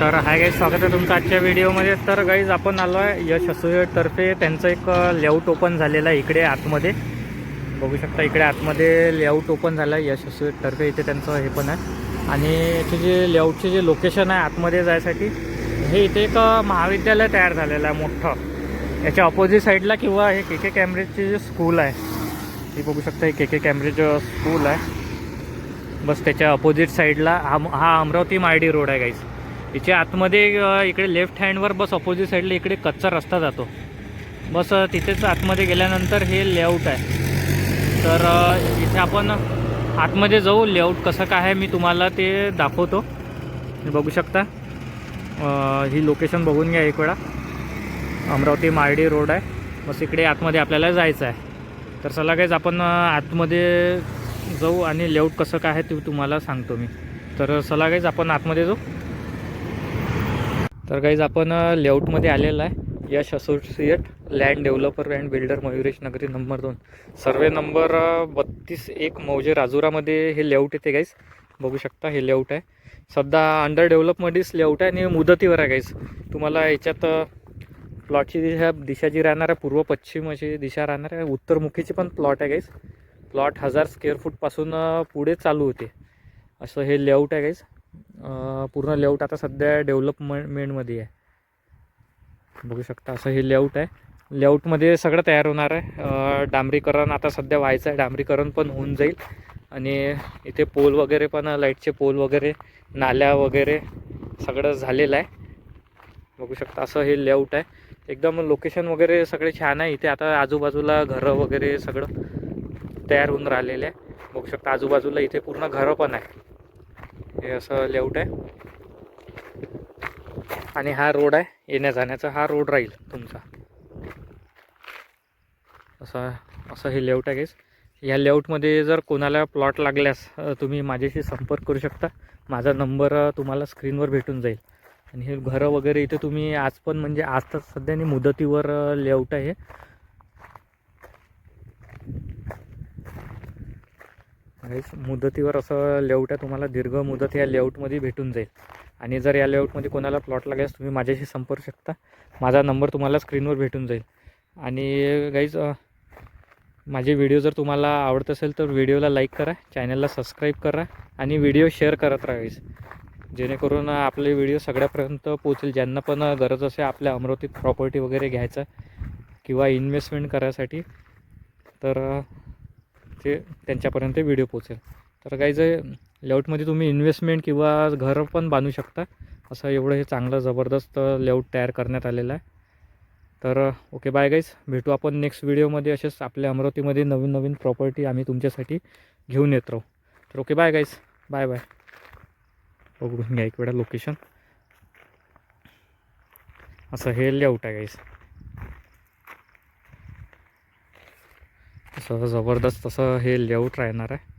तर hi guys स्वागत आहे तुमचं आजच्या व्हिडिओमध्ये. तर गाईज आपण आलो आहे यश तर्फे त्यांचं एक लेआउट ओपन झालेलं आहे इकडे आतमध्ये. बघू शकता इकडे आतमध्ये लेआउट ओपन झालं आहे यश तर्फे इथे त्यांचं हे पण आहे. आणि याचे जे लेआउटचे जे लोकेशन आहे आतमध्ये जायसाठी हे इथे एक महाविद्यालय तयार झालेलं आहे मोठं. याच्या ऑपोजिट साईडला किंवा हे के के कॅम्ब्रिजचे जे स्कूल आहे हे बघू शकता हे के के कॅम्ब्रिज स्कूल आहे. बस त्याच्या अपोजिट साईडला हा हा अमरावती मायडी रोड आहे गाईज इथे आतमध्ये इकडे लेफ्ट हँडवर बस अपोजिट साईडला इकडे कच्चा रस्ता जातो. बस तिथेच आतमध्ये गेल्यानंतर हे लेआउट आहे. तर इथे आपण आतमध्ये जाऊ लेआउट कसं काय आहे मी तुम्हाला ते दाखवतो. बघू शकता. ही लोकेशन बघून घ्या एक वेळा. अमरावती मार्डी रोड आहे. बस इकडे आतमध्ये आपल्याला जायचं आहे. तर चला काहीच आपण आतमध्ये जाऊ आणि लेआउट कसं काय आहे ते तुम्हाला सांगतो मी. तर चला काहीच आपण आतमध्ये जाऊ. तर काहीच आपण लेआउटमध्ये आलेलं आहे. Yash associate land developer and builder Mayuresh Nagari number दोन. सर्वे नंबर बत्तीस एक मौजे राजुरामध्ये हे लेआउट येते गाईज बघू शकता हे लेआउट आहे. सध्या अंडर डेव्हलपमध्येच लेआउट आहे आणि मुदतीवर आहे गाईज तुम्हाला याच्यात प्लॉटची दिशा दिशा जी राहणार आहे पूर्व पश्चिम अशी दिशा राहणार आहे. उत्तरमुखीची पण प्लॉट आहे गाईज प्लॉट हजार स्क्वेअर फूटपासून पुढे चालू होते. असं हे लेआउट आहे गाईज पूर्ण लेआउट आता सध्या डेव्हलपमेंटमध्ये आहे. बघू शकता असं हे लेआउट आहे. लेआउटमध्ये सगळं तयार होणार आहे. डांबरीकरण आता सध्या व्हायचं आहे. डांबरीकरण पण होऊन जाईल. आणि इथे पोल वगैरे पण लाईटचे पोल वगैरे नाल्या वगैरे सगळं झालेलं आहे. बघू शकता असं हे लेआउट आहे. एकदम लोकेशन वगैरे सगळे छान आहे. इथे आता आजूबाजूला घरं वगैरे सगळं तयार होऊन राहिलेले आहे. बघू शकता आजूबाजूला इथे पूर्ण घरं पण आहे. हे असं लेआउट आहे. आणि हा रोड आहे. येण्या जाण्याचा हा रोड राहील तुमचा. असं असं हे लेआउट आहे गेस या लेआउटमध्ये जर कोणाला प्लॉट लागल्यास तुम्ही माझ्याशी संपर्क करू शकता. माझा नंबर तुम्हाला स्क्रीनवर भेटून जाईल. आणि हे घरं वगैरे इथे तुम्ही आज पण म्हणजे आज तर सध्याने मुदतीवर लेआउट आहे. गाईस मुदतीवर असं लेआउट आहे. तुम्हाला दीर्घ मुदत या लेआउटमध्ये भेटून जाईल. आणि जर या लेआउटमध्ये कोणाला प्लॉट लागल्यास तुम्ही माझ्याशी संपर्क शकता माझा नंबर तुम्हाला स्क्रीनवर भेटून जाईल. आणि गाईज माझे व्हिडिओ जर तुम्हाला आवडत असेल तर व्हिडिओला लाईक करा. चॅनलला सबस्क्राईब करा. आणि व्हिडिओ शेअर करत राहावीस जेणेकरून आपले व्हिडिओ सगळ्यापर्यंत पोहोचेल. ज्यांना पण गरज असेल आपल्या अमरावतीत प्रॉपर्टी वगैरे घ्यायचा किंवा इन्व्हेस्टमेंट करायसाठी तर ते त्यांच्यापर्यंत व्हिडिओ पोचेल तर काही जे लेआउटमध्ये तुम्ही इन्व्हेस्टमेंट किंवा घर पण बांधू शकता. असं एवढं हे चांगलं जबरदस्त लेआउट तयार करण्यात आलेलं आहे. तर ओके बाय गाईज भेटू आपण नेक्स्ट व्हिडिओमध्ये असेच आपल्या अमरावतीमध्ये नवीन नवीन प्रॉपर्टी आम्ही तुमच्यासाठी घेऊन येत राहू. तर okay bye guys bye bye बघून घ्या एक वेळा लोकेशन असं हे लेआउट आहे गाईज असं जबरदस्त असं हे लेआउट राहणार आहे.